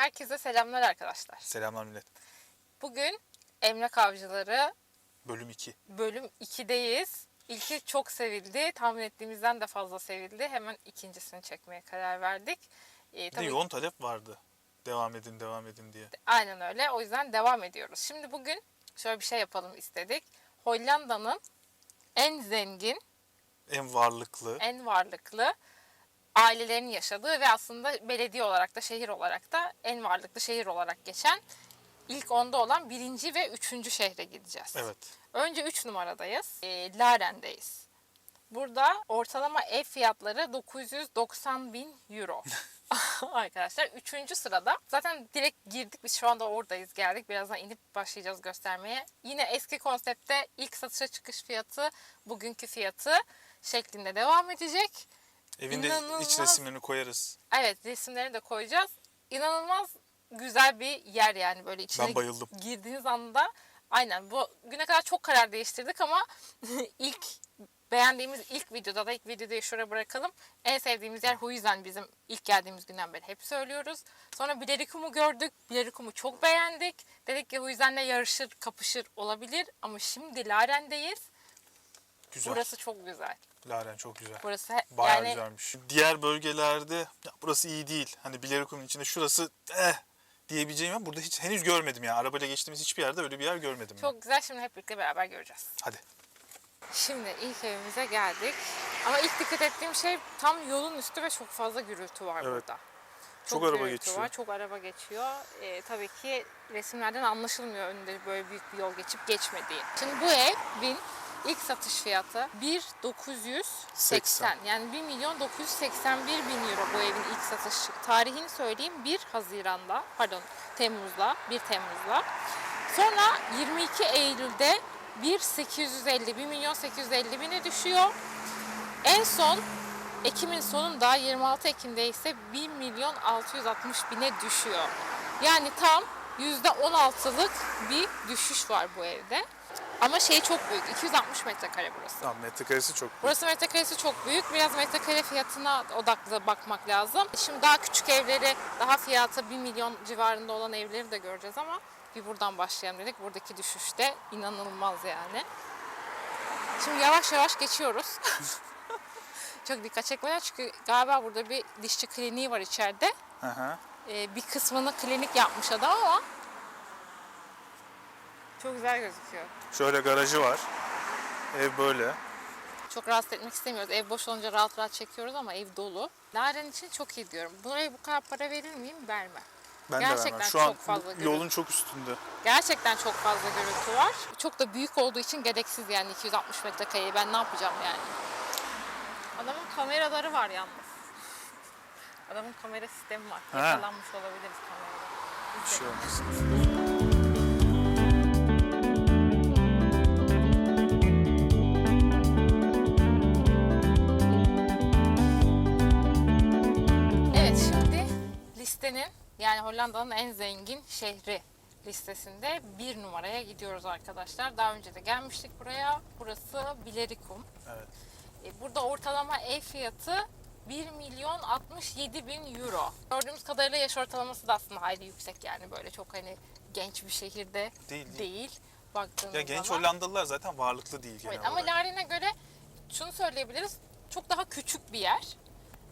Herkese selamlar arkadaşlar. Selamlar millet. Bugün Emlak Avcıları Bölüm 2. bölüm 2'deyiz. İlki çok sevildi. Tahmin ettiğimizden de fazla sevildi. Hemen ikincisini çekmeye karar verdik. Ee, tabii yoğun talep vardı. Devam edin, devam edin diye. aynen öyle. O yüzden devam ediyoruz. Şimdi bugün şöyle bir şey yapalım istedik. Hollanda'nın en zengin, En varlıklı, en varlıklı ailelerin yaşadığı ve aslında belediye olarak da şehir olarak da en varlıklı şehir olarak geçen ilk onda olan birinci ve üçüncü şehre gideceğiz. evet. Önce 3 numaradayız. E, Laren'deyiz. Burada ortalama ev fiyatları 990 bin euro. Arkadaşlar 3. sırada zaten direkt girdik biz şu anda oradayız geldik birazdan inip başlayacağız göstermeye. Yine eski konsepte ilk satışa çıkış fiyatı bugünkü fiyatı şeklinde devam edecek. Evinde İnanılmaz. iç resimlerini koyarız. Evet resimlerini de koyacağız. İnanılmaz güzel bir yer yani böyle içine Ben bayıldım. girdiğiniz anda aynen bu güne kadar çok karar değiştirdik ama ilk beğendiğimiz ilk videoda da ilk videoda şuraya bırakalım. En sevdiğimiz yer Huizan bizim ilk geldiğimiz günden beri hep söylüyoruz. Sonra Bilerikum'u gördük. Bilerikum'u çok beğendik. Dedik ki Huizan'la yarışır, kapışır olabilir ama şimdi Laren'deyiz. Güzel. Burası çok güzel. Laren çok güzel. Burası he- Bayağı yani güzelmiş. Diğer bölgelerde ya burası iyi değil. Hani Bilerikum'un içinde şurası eh diyebileceğim ama burada hiç henüz görmedim ya. Arabayla geçtiğimiz hiçbir yerde öyle bir yer görmedim. ben. çok güzel. Şimdi hep birlikte beraber göreceğiz. Hadi. Şimdi ilk evimize geldik. Ama ilk dikkat ettiğim şey tam yolun üstü ve çok fazla gürültü var Evet. burada. Çok araba gürültü geçiyor. Var, çok araba geçiyor. Ee, tabii ki resimlerden anlaşılmıyor önünde böyle büyük bir yol geçip geçmediği. Şimdi bu evin ilk satış fiyatı 1.980 80. yani 1 milyon 981 bin euro bu evin ilk satış tarihini söyleyeyim 1 Haziran'da pardon Temmuz'da 1 Temmuz'da sonra 22 Eylül'de 1.850 1 milyon 850 bine düşüyor en son Ekim'in sonunda 26 Ekim'de ise 1 milyon 660 bine düşüyor. Yani tam %16'lık bir düşüş var bu evde. Ama şey çok büyük. 260 metrekare burası. Tamam metrekaresi çok büyük. Burası metrekaresi çok büyük. Biraz metrekare fiyatına odaklı bakmak lazım. Şimdi daha küçük evleri, daha fiyatı 1 milyon civarında olan evleri de göreceğiz ama bir buradan başlayalım dedik. Buradaki düşüş de inanılmaz yani. Şimdi yavaş yavaş geçiyoruz. çok dikkat çekmeden çünkü galiba burada bir dişçi kliniği var içeride. Hı hı. Ee, bir kısmını klinik yapmış adam ama çok güzel gözüküyor. Şöyle garajı var. Ev böyle. Çok rahatsız etmek istemiyoruz. Ev boş olunca rahat rahat çekiyoruz ama ev dolu. Laren için çok iyi diyorum. Buraya bu kadar para verir miyim? Vermem. Ben Gerçekten de vermem. Şu an çok fazla bu yolun çok üstünde. Gerçekten çok fazla gürültü var. Çok da büyük olduğu için gereksiz yani 260 metrekareyi ben ne yapacağım yani. Adamın kameraları var yalnız. Adamın kamera sistemi var. Ha. Yakalanmış olabiliriz kamerada. Bir şey olmaz. Listenin yani Hollanda'nın en zengin şehri listesinde bir numaraya gidiyoruz arkadaşlar. Daha önce de gelmiştik buraya. Burası Bilerikum. Evet. E, Burada ortalama ev fiyatı 1 milyon 67 bin euro. Gördüğümüz kadarıyla yaş ortalaması da aslında hayli yüksek yani böyle çok hani genç bir şehirde Değil, değil. değil. Ya genç zaman. Hollandalılar zaten varlıklı değil genel Evet, ama. Laren'e göre şunu söyleyebiliriz. Çok daha küçük bir yer.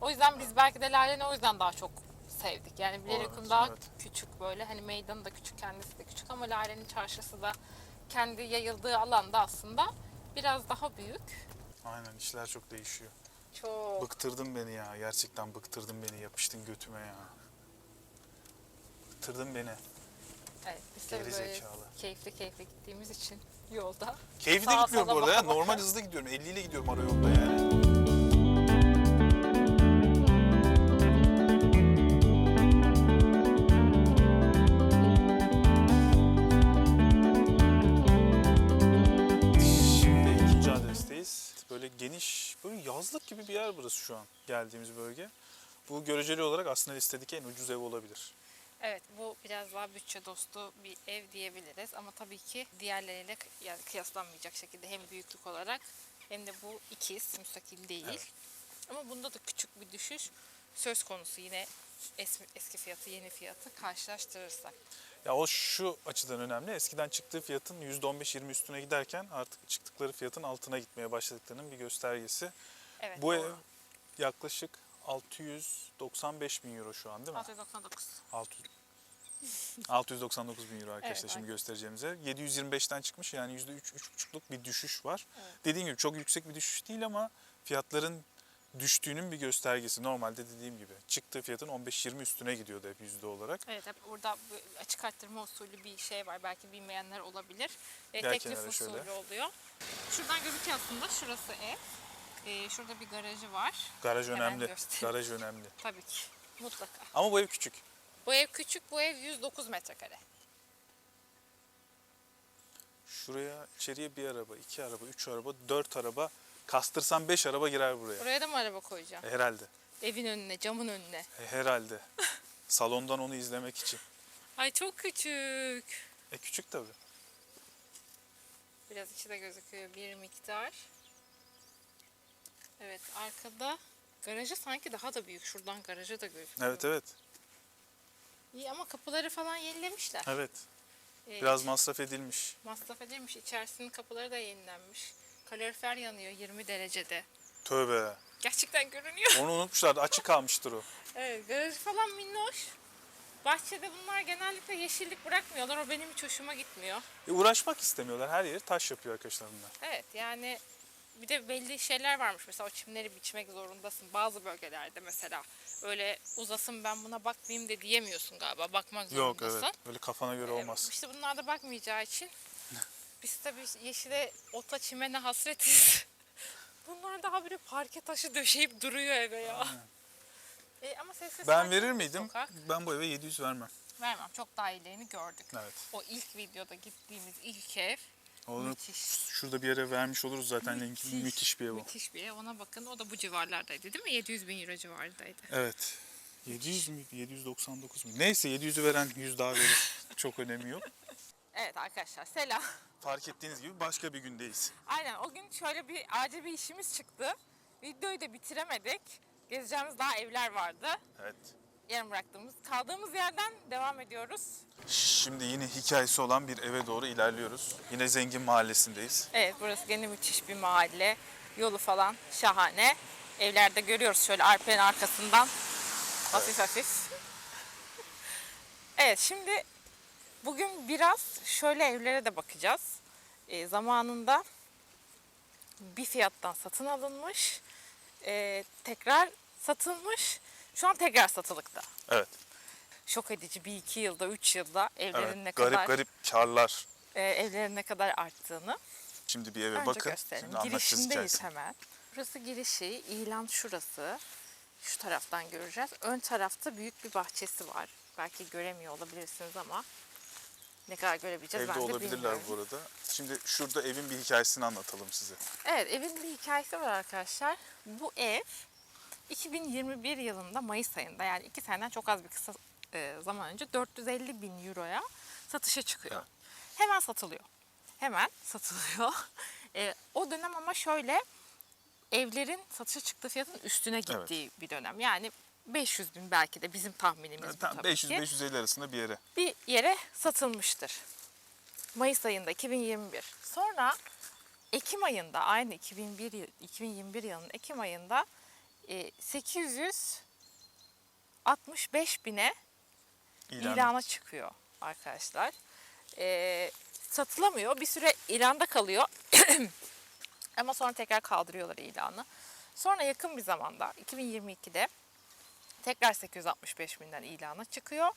O yüzden biz belki de Laren'i o yüzden daha çok sevdik. Yani Bilerikum Olabilir, daha evet. küçük böyle. Hani meydanı da küçük, kendisi de küçük ama Laren'in çarşısı da kendi yayıldığı alanda aslında biraz daha büyük. Aynen işler çok değişiyor. Çok. Bıktırdın beni ya. Gerçekten bıktırdın beni. Yapıştın götüme ya. Bıktırdın beni. Evet, biz de Geri böyle zekalı. keyifli keyifli gittiğimiz için yolda. Keyifli Sağa gitmiyorum bu arada ya. Normal hızlı gidiyorum. 50 ile gidiyorum ara yolda yani. Gibi bir yer burası şu an geldiğimiz bölge. Bu göreceli olarak aslında listedeki en ucuz ev olabilir. Evet bu biraz daha bütçe dostu bir ev diyebiliriz ama tabii ki diğerleriyle yani kıyaslanmayacak şekilde hem büyüklük olarak hem de bu ikiz müstakil değil. Evet. Ama bunda da küçük bir düşüş söz konusu yine eski, eski fiyatı yeni fiyatı karşılaştırırsak. Ya o şu açıdan önemli. Eskiden çıktığı fiyatın %15-20 üstüne giderken artık çıktıkları fiyatın altına gitmeye başladıklarının bir göstergesi. Evet. Bu ev yaklaşık 695 bin euro şu an değil mi? 699. 600 699 bin euro arkadaşlar Evet, şimdi aynen. göstereceğimiz ev. 725'ten çıkmış yani %3-3,5'luk bir düşüş var. Evet. Dediğim gibi çok yüksek bir düşüş değil ama fiyatların düştüğünün bir göstergesi. Normalde dediğim gibi çıktığı fiyatın 15-20 üstüne gidiyordu hep yüzde olarak. Evet hep burada bu açık arttırma usulü bir şey var. Belki bilmeyenler olabilir. E, teklif usulü şöyle. oluyor. Şuradan gözüküyor aslında. Şurası ev. E, şurada bir garajı var. Garaj Hemen önemli. göstereyim. Garaj önemli. Tabii ki. Mutlaka. Ama bu ev küçük. Bu ev küçük. Bu ev 109 metrekare. Şuraya içeriye bir araba, iki araba, üç araba, dört araba, kastırsan beş araba girer buraya. Buraya da mı araba koyacağım? E, herhalde. Evin önüne, camın önüne. E, herhalde. Salondan onu izlemek için. Ay çok küçük. E küçük tabii. Biraz içi de gözüküyor bir miktar. Evet arkada garajı sanki daha da büyük. Şuradan garajı da gözüküyor. Evet evet. İyi ama kapıları falan yenilemişler. Evet. Ee, Biraz masraf edilmiş. Masraf edilmiş. İçerisinin kapıları da yenilenmiş. Kalorifer yanıyor 20 derecede. Tövbe. Gerçekten görünüyor. Onu unutmuşlardı. Açık kalmıştır o. Evet garajı falan minnoş. Bahçede bunlar genellikle yeşillik bırakmıyorlar. O benim hiç hoşuma gitmiyor. E, uğraşmak istemiyorlar. Her yeri taş yapıyor arkadaşlar bunlar. Evet yani bir de belli şeyler varmış. Mesela o çimleri biçmek zorundasın. Bazı bölgelerde mesela öyle uzasın ben buna bakmayayım de diyemiyorsun galiba. Bakmak Yok zorundasın. evet. Öyle kafana göre Ee, olmaz. İşte bunlar da bakmayacağı için biz tabii yeşile, ota, çimene hasretiz. Bunlar daha böyle parke taşı döşeyip duruyor eve ya. E, ama sessiz Ben sakin verir bir miydim? sokak. Ben bu eve 700 vermem. Vermem. Çok daha iyilerini gördük. Evet. O ilk videoda gittiğimiz ilk ev Onu müthiş. şurada bir yere vermiş oluruz zaten linki. Müthiş bir ev o. Müthiş bir ev. Ona bakın. O da bu civarlardaydı değil mi? 700 bin euro civarındaydı. Evet. 700 mü? 799 mu? Neyse 700'ü veren 100 daha verir. Çok önemi yok. Evet arkadaşlar selam. Fark ettiğiniz gibi başka bir gündeyiz. Aynen o gün şöyle bir acil bir işimiz çıktı. Videoyu da bitiremedik. Gezeceğimiz daha evler vardı. Evet. Yarım bıraktığımız. Kaldığımız yerden devam ediyoruz. Şimdi yine hikayesi olan bir eve doğru ilerliyoruz. Yine zengin mahallesindeyiz. Evet burası gene müthiş bir mahalle. Yolu falan şahane. Evlerde görüyoruz şöyle arpenin arkasından. Hafif hafif. Evet şimdi bugün biraz şöyle evlere de bakacağız. Ee, zamanında bir fiyattan satın alınmış. ee, tekrar satılmış. Şu an tekrar satılıkta. Evet. Şok edici bir iki yılda, üç yılda evlerin Evet. ne garip kadar garip karlar. e, evlerin ne kadar arttığını. Şimdi bir eve Önce bakın. gösterelim. Şimdi Girişindeyiz hemen. Burası girişi, ilan şurası. Şu taraftan göreceğiz. Ön tarafta büyük bir bahçesi var. Belki göremiyor olabilirsiniz ama ne kadar görebileceğiz Evde ben de olabilirler bilmiyorum. bu arada. Şimdi şurada evin bir hikayesini anlatalım size. Evet, evin bir hikayesi var arkadaşlar. Bu ev 2021 yılında Mayıs ayında yani iki seneden çok az bir kısa e, zaman önce 450 bin euroya satışa çıkıyor. Evet. Hemen satılıyor. Hemen satılıyor. E, o dönem ama şöyle evlerin satışa çıktığı fiyatın üstüne gittiği bir dönem. Yani 500 bin belki de bizim tahminimiz Yani bu tam tabii ki 500-550 arasında bir yere. bir yere satılmıştır. Mayıs ayında 2021. Sonra Ekim ayında aynı 2001 yıl- 2021 yılının Ekim ayında 865 bine İlan ilana çıkıyor arkadaşlar. E, satılamıyor. Bir süre ilanda kalıyor. Ama sonra tekrar kaldırıyorlar ilanı. Sonra yakın bir zamanda 2022'de tekrar 865 binden ilana çıkıyor.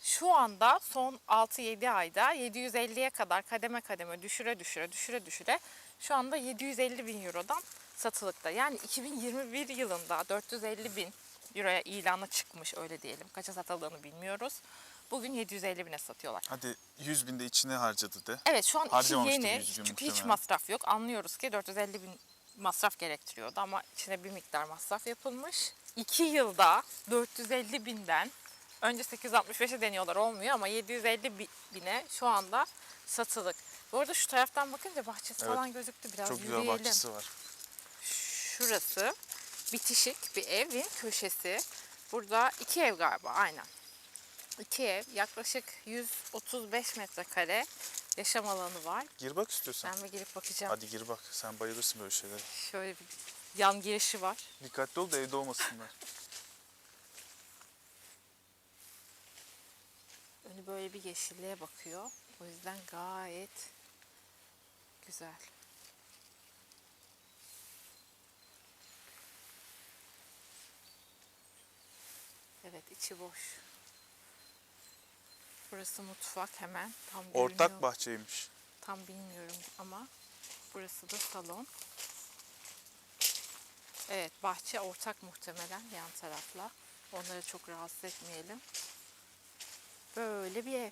Şu anda son 6-7 ayda 750'ye kadar kademe kademe düşüre düşüre düşüre düşüre şu anda 750 bin eurodan satılıkta. Yani 2021 yılında 450 bin euroya ilana çıkmış öyle diyelim. Kaça satıldığını bilmiyoruz. Bugün 750 bine satıyorlar. Hadi 100 bin de içine harcadı de. Evet şu an Harcamamıştır yeni çünkü hiç masraf yok. Anlıyoruz ki 450 bin masraf gerektiriyordu ama içine bir miktar masraf yapılmış. 2 yılda 450 binden önce 865'e deniyorlar olmuyor ama 750 bi- bine şu anda satılık. Bu arada şu taraftan bakınca bahçesi Evet. falan gözüktü biraz Çok güzel yürüyelim. bahçesi var. Şurası bitişik bir evin köşesi. Burada iki ev galiba aynen. İki ev yaklaşık 135 metrekare yaşam alanı var. Gir bak istiyorsan. Ben bir girip bakacağım. Hadi gir bak. Sen bayılırsın böyle şeylere. Şöyle bir yan girişi var. Dikkatli ol da evde olmasınlar. Önü böyle bir yeşilliğe bakıyor. O yüzden gayet güzel. Evet içi boş. Burası mutfak hemen. Tam Ortak bahçeymiş. Tam bilmiyorum ama burası da salon. Evet bahçe ortak muhtemelen yan tarafla. Onları çok rahatsız etmeyelim. Böyle bir ev.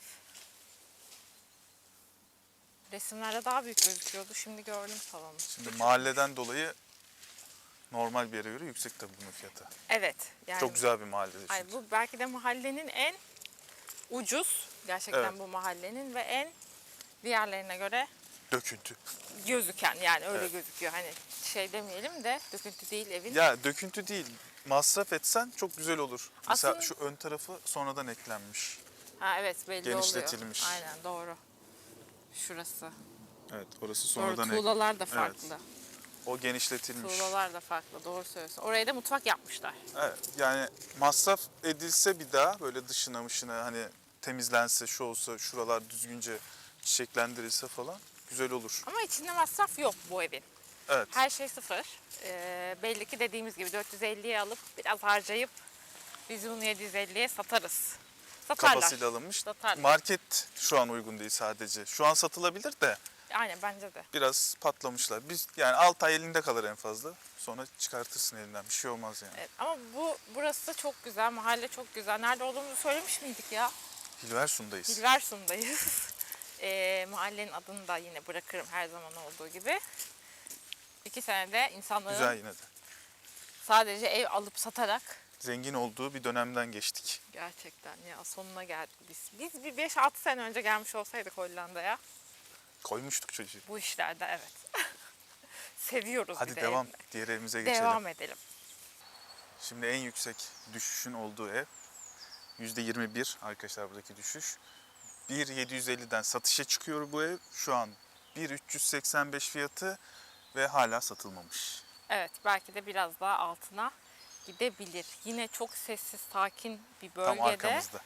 Resimlerde daha büyük gözüküyordu. Şimdi gördüm salonu. Şimdi mahalleden dolayı normal bir yere göre yüksek tabii bunun fiyatı. Evet. Yani, Çok güzel bir mahallede çünkü. Ay, bu belki de mahallenin en ucuz gerçekten Evet. bu mahallenin ve en diğerlerine göre Döküntü. gözüken yani öyle Evet. gözüküyor. Hani şey demeyelim de döküntü değil evin. Ya döküntü değil. Masraf etsen çok güzel olur. Mesela Aslında- şu ön tarafı sonradan eklenmiş. Ha evet belli Genişletilmiş. oluyor. Aynen doğru. Şurası. Evet orası Doğru sonradan ek- tuğlalar da farklı. O genişletilmiş. Tuğlalar da farklı doğru söylüyorsun. Oraya da mutfak yapmışlar. Evet yani masraf edilse bir daha böyle dışına mışına hani temizlense şu olsa şuralar düzgünce çiçeklendirilse falan güzel olur. Ama içinde masraf yok bu evin. Evet. Her şey sıfır. Ee, belli ki dediğimiz gibi 450'ye alıp biraz harcayıp biz bunu 750'ye satarız. Satarlar. Kafasıyla alınmış. Satarlar. Market şu an uygun değil sadece. Şu an satılabilir de Aynen bence de. biraz patlamışlar. Biz yani 6 ay elinde kalır en fazla. Sonra çıkartırsın elinden. Bir şey olmaz yani. Evet, ama bu burası da çok güzel. Mahalle çok güzel. Nerede olduğumuzu söylemiş miydik ya? Hilversun'dayız. Hilversum'dayız. Ee, mahallenin adını da yine bırakırım her zaman olduğu gibi. İki senede insanların Güzel yine de. sadece ev alıp satarak Zengin olduğu bir dönemden geçtik. gerçekten ya sonuna geldik biz. Biz bir 5-6 sene önce gelmiş olsaydık Hollanda'ya Koymuştuk çocuğu. bu işlerde evet. Seviyoruz Hadi bir de devam. evde. Diğer evimize geçelim. Devam edelim. Şimdi en yüksek düşüşün olduğu ev. %21 arkadaşlar buradaki düşüş. 1.750'den satışa çıkıyor bu ev. Şu an 1.385 fiyatı ve hala satılmamış. Evet belki de biraz daha altına gidebilir. Yine çok sessiz, sakin bir Tam bölgede. arkamızda.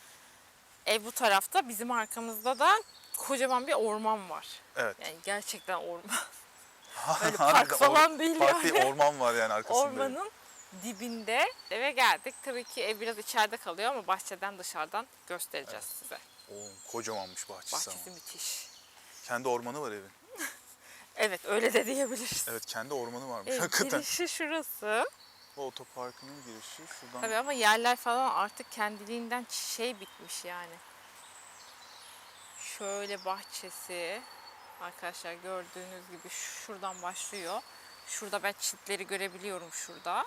Ev bu tarafta, bizim arkamızda da kocaman bir orman var. Evet. Yani gerçekten orman. Böyle park falan değil park yani. değil, orman var yani arkasında. Ormanın dibinde eve geldik. Tabii ki ev biraz içeride kalıyor ama bahçeden dışarıdan göstereceğiz size. Oo, kocamanmış bahçesi, Bahçesi ama. müthiş. Kendi ormanı var evin. Evet öyle de diyebiliriz. Evet kendi ormanı varmış Ev hakikaten. girişi şurası. Bu otoparkının girişi şuradan. Tabii ama yerler falan artık kendiliğinden şey bitmiş yani. Şöyle bahçesi. Arkadaşlar gördüğünüz gibi şuradan başlıyor. Şurada ben çitleri görebiliyorum şurada.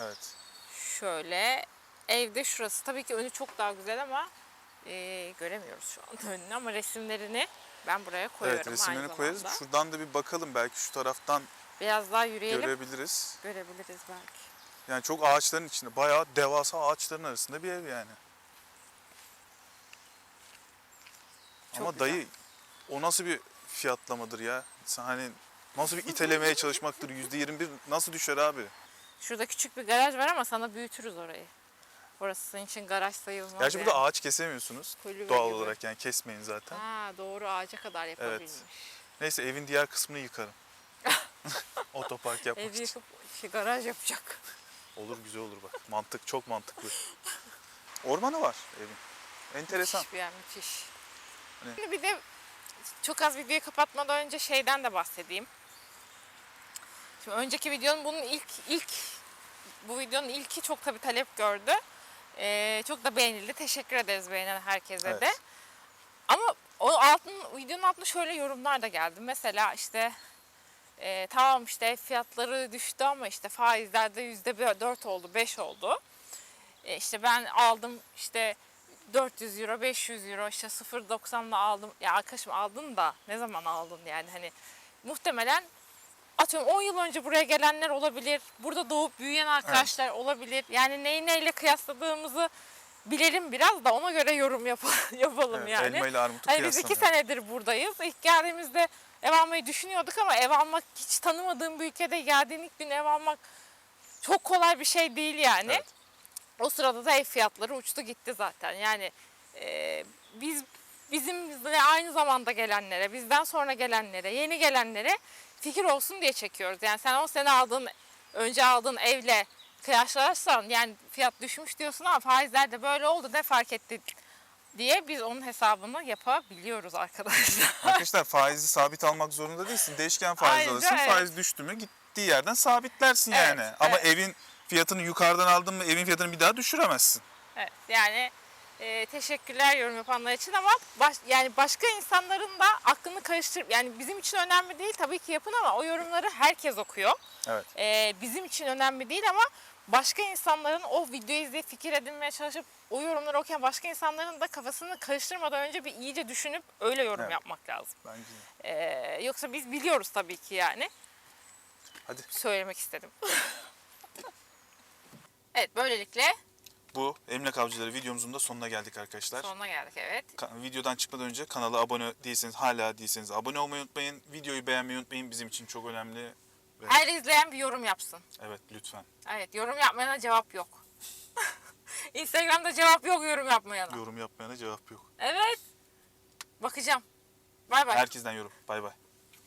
Evet. Şöyle evde şurası. Tabii ki önü çok daha güzel ama eee, göremiyoruz şu anda önünü ama resimlerini ben buraya koyuyorum Evet resimlerini aynı koyarız. Şuradan da bir bakalım belki şu taraftan Biraz daha yürüyelim. görebiliriz. Görebiliriz belki. Yani çok ağaçların içinde bayağı devasa ağaçların arasında bir ev yani. Çok Ama güzel. dayı o nasıl bir fiyatlamadır ya? Sen hani nasıl bir itelemeye çalışmaktır? %21 nasıl düşer abi? Şurada küçük bir garaj var ama sana büyütürüz orayı. Orası senin için garaj sayılmaz. Gerçi yani. burada ağaç kesemiyorsunuz. Kulübe Doğal gibi. olarak yani kesmeyin zaten. Ha doğru ağaca kadar yapabilmiş. Neyse evin diğer kısmını yıkarım. Otopark yapmak Ev için. yıkıp şey, garaj yapacak. Olur güzel olur bak. Mantık çok mantıklı. Ormanı var evin. Enteresan. Müthiş bir yer müthiş. Hani- Şimdi bir de çok az videoyu kapatmadan önce şeyden de bahsedeyim. Şimdi önceki videonun bunun ilk ilk bu videonun ilki çok tabii talep gördü. Ee, çok da beğenildi. Teşekkür ederiz beğenen herkese de. Evet. Ama o altın videonun altında şöyle yorumlar da geldi. Mesela işte e, tamam işte ev fiyatları düştü ama işte faizlerde yüzde dört oldu, beş oldu. E, işte ben aldım işte 400 euro, 500 euro işte 0.90'la aldım. Ya arkadaşım aldın da ne zaman aldın yani hani muhtemelen atıyorum 10 yıl önce buraya gelenler olabilir. Burada doğup büyüyen arkadaşlar olabilir. Yani neyi neyle kıyasladığımızı bilelim biraz da ona göre yorum yap- yapalım Evet, yani. elma ile armutu Hani biz iki senedir buradayız. İlk geldiğimizde ev almayı düşünüyorduk ama ev almak hiç tanımadığım bir ülkede geldiğin ilk gün ev almak çok kolay bir şey değil yani. Evet. O sırada da ev fiyatları uçtu gitti zaten. Yani e, biz bizimle aynı zamanda gelenlere, bizden sonra gelenlere, yeni gelenlere fikir olsun diye çekiyoruz. Yani sen 10 sene aldığın, önce aldığın evle kıyaslarsan yani fiyat düşmüş diyorsun ama faizler de böyle oldu ne fark etti diye biz onun hesabını yapabiliyoruz arkadaşlar. Arkadaşlar faizi sabit almak zorunda değilsin. Değişken faiz Ayrıca alırsın. evet. Faiz düştü mü gittiği yerden sabitlersin Evet, yani. Ama evet. evin fiyatını yukarıdan aldın mı evin fiyatını bir daha düşüremezsin. Evet, yani e, teşekkürler yorum yapanlar için ama baş, yani başka insanların da aklını karıştır yani bizim için önemli değil tabii ki yapın ama o yorumları herkes okuyor. Evet. E, bizim için önemli değil ama başka insanların o videoyu izleyip fikir edinmeye çalışıp o yorumları okuyan başka insanların da kafasını karıştırmadan önce bir iyice düşünüp öyle yorum Evet. yapmak lazım. Bence de. E, yoksa biz biliyoruz tabii ki yani. Hadi Söylemek istedim. evet böylelikle bu Emlak Avcıları videomuzun da sonuna geldik arkadaşlar. sonuna geldik evet. Ka- Videodan çıkmadan önce kanala abone değilseniz hala değilseniz abone olmayı unutmayın. Videoyu beğenmeyi unutmayın. Bizim için çok önemli. Ve Her izleyen bir yorum yapsın. evet lütfen Evet yorum yapmayana cevap yok. Instagram'da cevap yok yorum yapmayana. yorum yapmayana cevap yok. Evet. Bakacağım. Bay bay. Herkesten yorum. Bay bay.